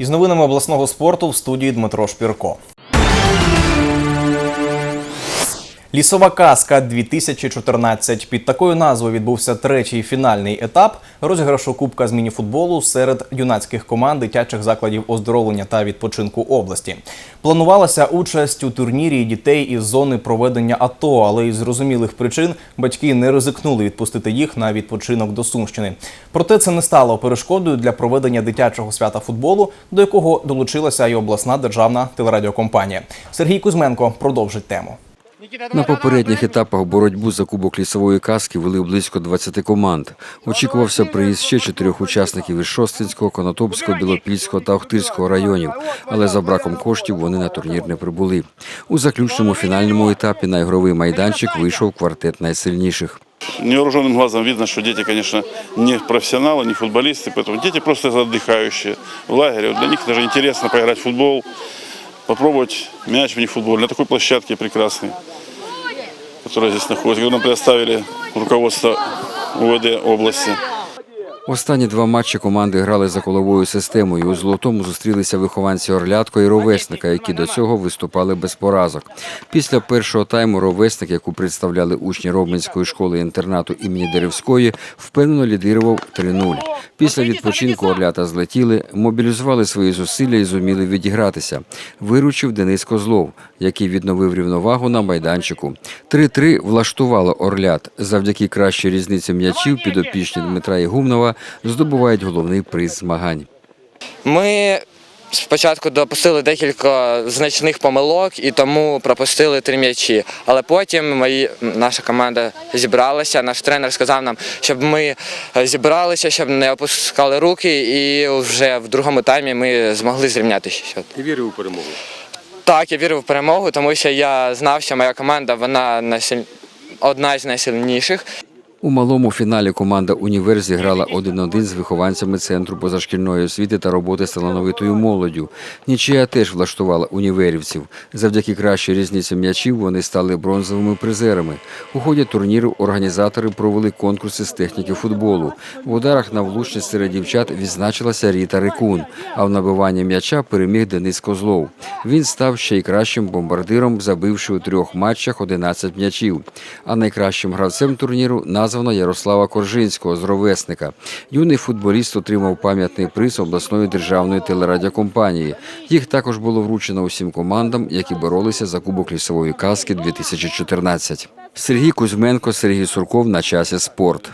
Із новинами обласного спорту в студії Дмитро Шпірко. Лісова казка 2014. Під такою назвою відбувся третій фінальний етап розіграшу Кубка з мініфутболу серед юнацьких команд дитячих закладів оздоровлення та відпочинку області. Планувалася участь у турнірі дітей із зони проведення АТО, але із зрозумілих причин батьки не ризикнули відпустити їх на відпочинок до Сумщини. Проте це не стало перешкодою для проведення дитячого свята футболу, до якого долучилася і обласна державна телерадіокомпанія. Сергій Кузьменко продовжить тему. На попередніх етапах боротьбу за кубок лісової казки вели близько 20 команд. Очікувався приїзд ще чотирьох учасників із Шостинського, Конотопського, Білопільського та Охтирського районів, але за браком коштів вони на турнір не прибули. У заключному фінальному етапі на ігровий майданчик вийшов квартет найсильніших. Невооруженным глазом видно, что дети, конечно, не профессионалы, не футболисты, поэтому дети просто отдыхающие в лагере. Вот Для них даже интересно поиграть в футбол, попробовать мяч в футбол на такой площадке прекрасной, которая здесь находится. которую нам предоставили руководство УВД области. Останні два матчі команди грали за коловою системою. У золотому зустрілися вихованці Орлятко і Ровесника, які до цього виступали без поразок. Після першого тайму Ровесник, яку представляли учні Робинської школи інтернату імені Деревської, впевнено лідирував 3-0. Після відпочинку Орлята злетіли, мобілізували свої зусилля і зуміли відігратися. Виручив Денис Козлов, який відновив рівновагу на майданчику. 3-3 влаштувало Орлят. Завдяки кращій різниці м'ячів підопічні Дмитра Ігумнова здобувають головний приз змагань. Ми спочатку допустили декілька значних помилок і тому пропустили три м'ячі. Але потім мої, наша команда зібралася. Наш тренер сказав нам, щоб ми зібралися, щоб не опускали руки, і вже в другому таймі ми змогли зрівняти счет. Ти вірив у перемогу? Так, я вірив в перемогу, тому що я знав, що моя команда вона одна з найсильніших. У малому фіналі команда Універ зіграла 1-1 з вихованцями центру позашкільної освіти та роботи з молоддю. Нічия теж влаштувала універівців. Завдяки кращій різниці м'ячів вони стали бронзовими призерами. У ході турніру організатори провели конкурси з техніки футболу. В ударах на влучність серед дівчат відзначилася Ріта Рикун, а в набиванні м'яча переміг Денис Козлов. Він став ще й кращим бомбардиром, забивши у трьох матчах 11 м'ячів. А найкращим гравцем турніру названо Ярослава Коржинського з ровесника. Юний футболіст отримав пам'ятний приз обласної державної телерадіокомпанії. Їх також було вручено усім командам, які боролися за кубок лісової казки 2014. Сергій Кузьменко, Сергій Сурков на часі спорт.